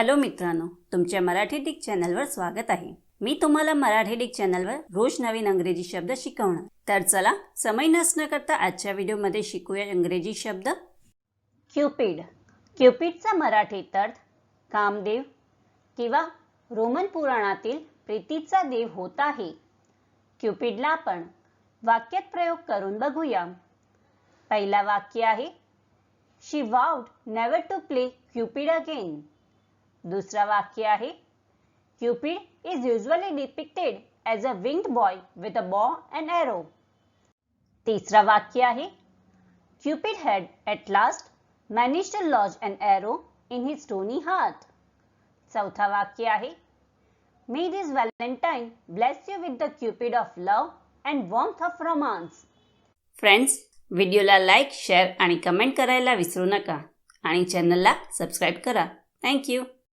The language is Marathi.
हॅलो मित्रांनो तुमच्या मराठी डिक चॅनलवर स्वागत आहे. मी तुम्हाला मराठी डिक चॅनलवर रोज नवीन अंग्रेजी शब्द शिकवणार. तर चला समय नसणं करता आजच्या व्हिडिओमध्ये शिकूया इंग्रजी शब्द. क्युपिड क्युपिडचा मराठीत अर्थ कामदेव किंवा रोमन पुराणातील प्रीतीचा देव होत आहे. क्युपिडला आपण वाक्यात प्रयोग करून बघूया. पहिला वाक्य आहे she would never to play Cupid again दुसरा वाक्य आहे Cupid is usually depicted as a winged boy with a bow and arrow तिसरा वाक्य आहे Cupid had at last manage to lodge and arrow in his stony heart चौथा वाक्य आहे may this Valentine bless you with the Cupid of love and warmth of romance friends व्हिडिओला लाईक शेअर आणि कमेंट करायला विसरू नका. आणि चॅनलला सबस्क्राईब करा. थँक्यू